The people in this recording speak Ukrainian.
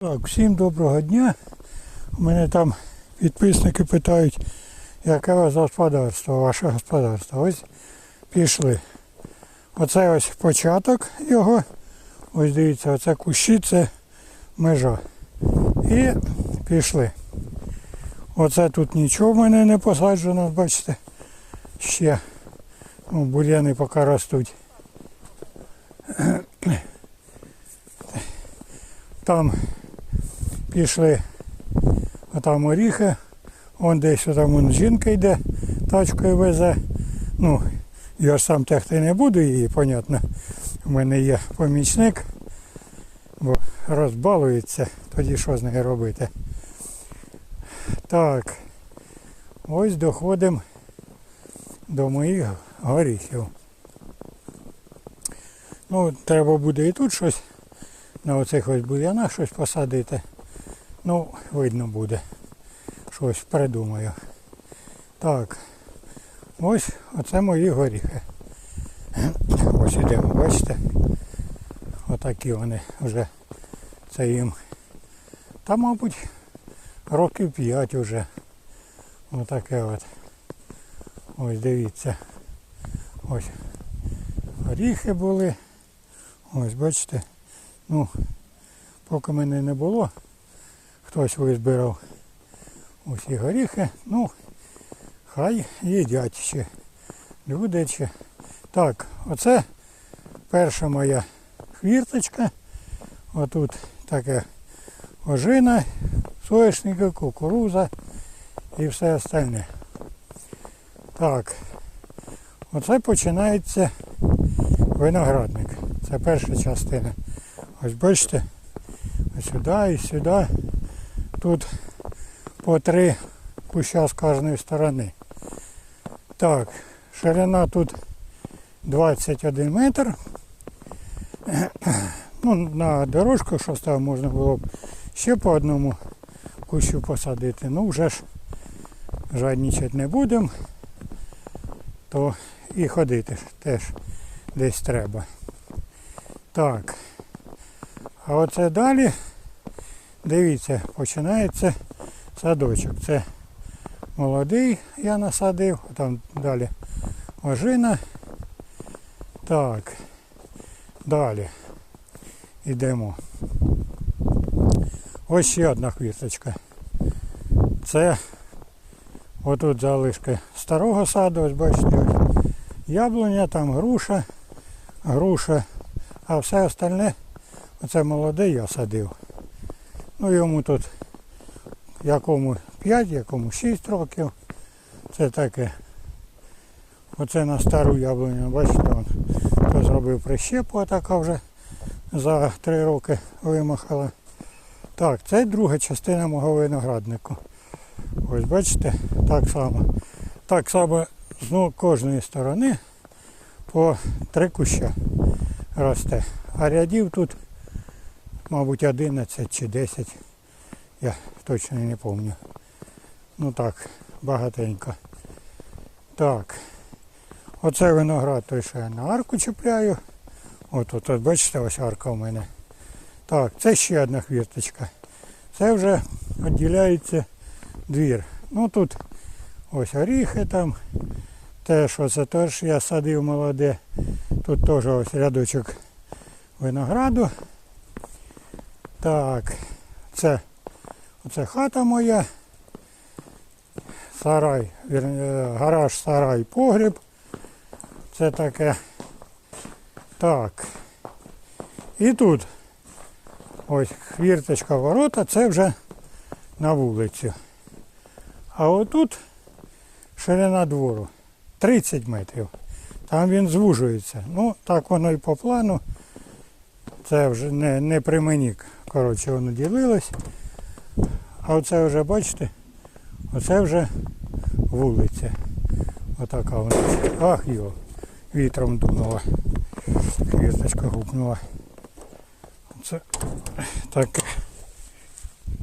Так, всім доброго дня. У мене там підписники питають, яке у вас господарство, ваше господарство. Ось пішли. Оце ось початок його. Ось дивіться, оце кущі, це межа. І пішли. Оце тут нічого в мене не посаджено, бачите. Ще ну, бур'яни поки ростуть. Там пішли, а там оріхи, вон десь там вон жінка йде, тачкою везе. Ну, я ж сам тягти не буду її, понятно. У мене є помічник, бо розбалується, тоді що з нею робити. Так, ось доходимо до моїх горіхів. Ну, треба буде і тут щось на оцих ось бур'янах щось посадити. Ну, видно буде. Щось придумаю. Так. Ось оце мої горіхи. Ось ідемо, бачите? Отакі вони вже. Це їм. Та, мабуть, років 5 вже. Отаке от. Ось дивіться. Ось. Горіхи були. Ось бачите. Ну, поки мене не було, хтось визбирав усі горіхи. Ну, хай їдять ще. Люди ще. Так, оце перша моя хвірточка. Отут таке ожина, соняшники, кукуруза і все остальне. Так, оце починається виноградник. Це перша частина. Ось бачите, ось сюди і сюди. Тут по три куща з кожної сторони. Так, ширина тут 21 метр. Ну, на дорожку, що став, можна було б ще по одному кущу посадити. Ну вже ж жаднічати не будемо, то і ходити теж десь треба. Так. А оце далі, дивіться, починається садочок. Це молодий я насадив, там далі ожина. Так, далі йдемо. Ось ще одна хвісточка. Це отут залишки старого саду, ось бачите, яблуня, там груша, груша, а все остальне Оце молодий я садив. Ну йому тут якому 5, якому 6 років. Це таке. Оце на стару яблуню, бачите, он, зробив прищепу, а така вже за 3 роки вимахала. Так, це друга частина мого винограднику. Ось бачите, так само. Так само з кожної сторони по три куща росте. А рядів тут мабуть, 11 чи 10. Я точно не пам'ятаю. Ну так, багатенько. Так. Оце виноград той, що я на арку чіпляю. От, от, от бачите, ось арка у мене. Так, це ще одна хвірточка. Це вже відділяється двір. Ну тут ось оріхи там. Те, що це теж я садив молоде. Тут теж ось рядочок винограду. Так, це оце хата моя. Сарай, гараж, сарай, погріб. Це таке. Так. І тут ось хвірточка ворота, це вже на вулицю. А отут ширина двору 30 метрів. Там він звужується. Ну, так воно і по плану. Це вже не, не при мені Коротше, воно ділилось. А оце вже, бачите, оце вже вулиця. Отака вона. Ах його, вітром дунула. Квіточка гупнула. Це таке.